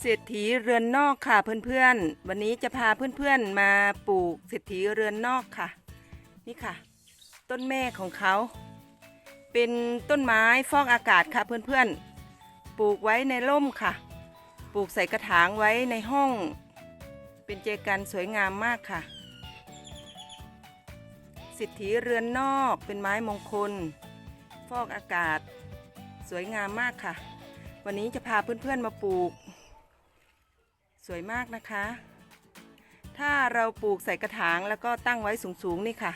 เศรษฐีเรือนนอกค่ะเพื่อนๆ วันนี้จะพาเพื่อนๆมาปลูกเศรษฐีเรือนนอกค่ะ นี่ค่ะ ต้นแม่ของเขา เป็นต้นไม้ฟอกอากาศค่ะเพื่อนๆ ปลูกไว้ในร่มค่ะ ปลูกใส่กระถางไว้ในห้อง เป็นเจกันสวยงามมากค่ะสิทธิเรือนนอกเป็นไม้มงคล ฟอกอากาศ สวยงามมากค่ะ วันนี้จะพาเพื่อนๆมาปลูก สวยมากนะคะ ถ้าเราปลูกใส่กระถางแล้วก็ตั้งไว้สูงๆนี่ค่ะ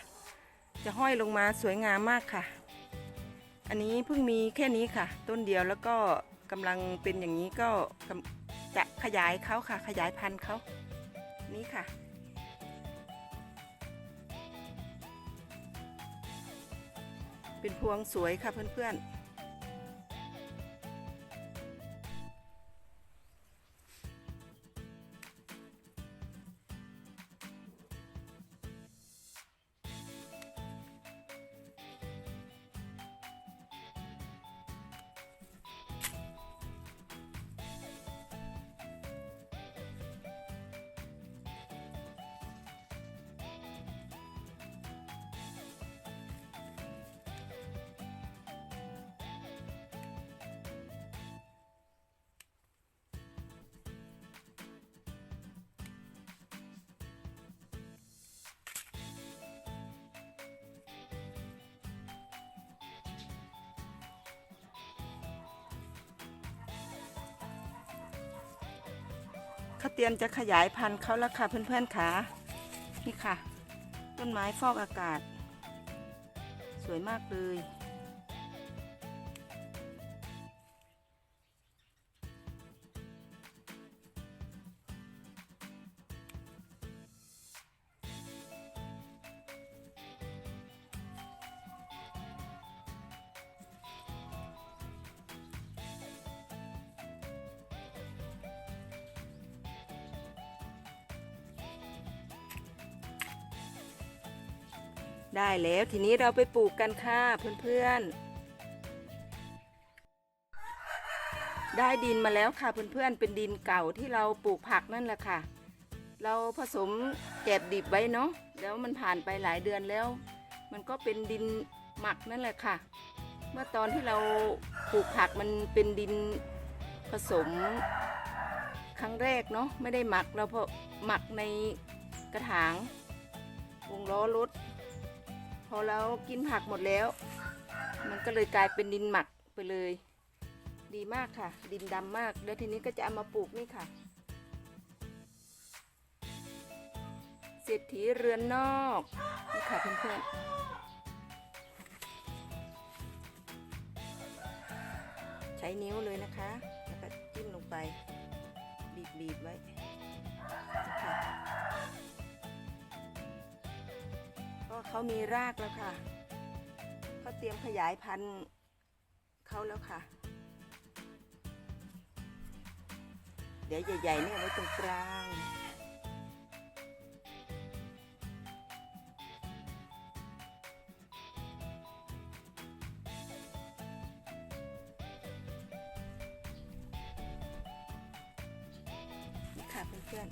จะห้อยลงมาสวยงามมากค่ะ อันนี้เพิ่งมีแค่นี้ค่ะ ต้นเดียวแล้วก็กำลังเป็นอย่างนี้ก็จะขยายเขาค่ะ ขยายพันธุ์เขานี่ค่ะเป็นพวงสวยค่ะเพื่อนๆ เขาเตรียมจะขยายพันธุ์เขาแล้วค่ะเพื่อนๆค่ะนี่ค่ะ ต้นไม้ฟอกอากาศ สวยมากเลย ได้แล้วทีนี้เราไปปลูกกันค่ะเพื่อนๆ ได้ดินมาแล้วค่ะเพื่อนๆ เป็นดินเก่าที่เราปลูกผักนั่นแหละค่ะ เราผสมแกบดิบไว้เนาะแล้วมันผ่านไปหลายเดือนแล้ว มันก็เป็นดินหมักนั่นแหละค่ะ เมื่อตอนที่เราปลูกผักมันเป็นดินผสมครั้งแรกเนาะไม่ได้หมักเราพอหมักในกระถางวงล้อรถ พอเรากินผักหมดแล้ว มันก็เลยกลายเป็นดินหมักไปเลย ดีมากค่ะ ดินดำมาก แล้วทีนี้ก็จะเอามาปลูกนี่ค่ะ เศรษฐีเรือนนอกนี่ค่ะเพื่อนๆใช้นิ้วเลยนะคะ แล้วก็จิ้มลงไป บีบๆไว้นะคะ เขามีรากแล้วค่ะเขาเตรียมขยายพันธุ์เขาแล้วค่ะ เดี๋ยวใหญ่ๆเนี่ยไว้ตรงกลางนี่ค่ะเพื่อน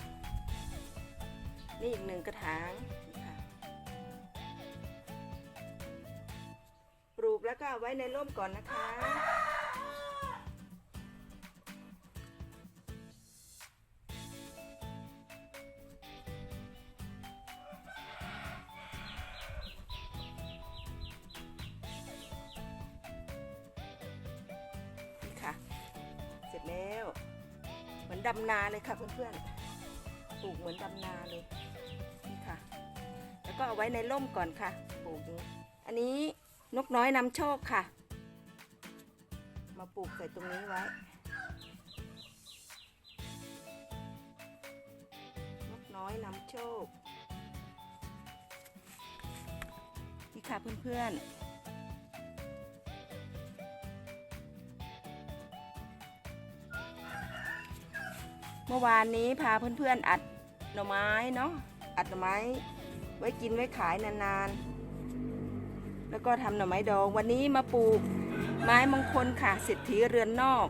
ๆนี่อีกหนึ่งกระถาง แล้วก็ไว้ในร่มก่อนนะคะ นี่ค่ะ เสร็จแล้ว เหมือนดำนาเลยค่ะเพื่อนๆ ปลูกเหมือนดำนาเลย นี่ค่ะ แล้วก็เอาไว้ในร่มก่อนค่ะ ปลูกอย่างนี้ นกน้อยนำโชคค่ะ มาปลูกใส่ตรงนี้ไว้ นกน้อยนำโชค นี่ค่ะเพื่อนๆเมื่อวานนี้พาเพื่อนๆอัดหน่อไม้เนาะ อัดหน่อไม้ ไว้กินไว้ขายนานๆ แล้วก็ทำหน่อไม้ดอง วันนี้มาปลูกไม้มงคลค่ะเศรษฐีเรือนนอก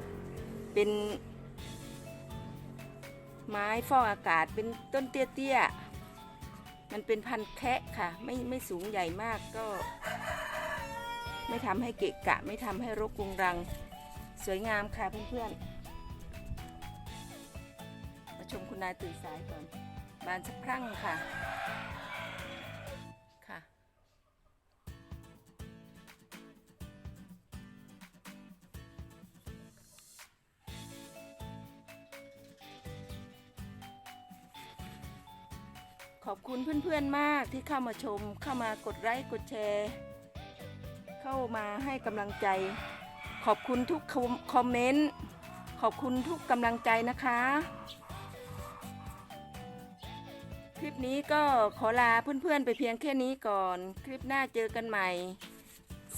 เป็นไม้ฟอกอากาศเป็นต้นเตี้ยๆ มันเป็นพันธุ์แคะค่ะ ไม่ไม่สูงใหญ่มากก็ ไม่ทำให้เกะกะ ไม่ทำให้รกรุงรัง สวยงามค่ะเพื่อนๆ มาชมคุณนายตื่นสายก่อน บานสะพรั่งค่ะ ขอบคุณเพื่อนๆมากที่เข้ามาชม เข้ามากดไลค์กดแชร์ เข้ามาให้กำลังใจ ขอบคุณทุกคอมเมนต์ ขอบคุณทุกกำลังใจนะคะ คลิปนี้ก็ขอลาเพื่อนๆไปเพียงแค่นี้ก่อน คลิปหน้าเจอกันใหม่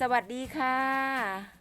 สวัสดีค่ะ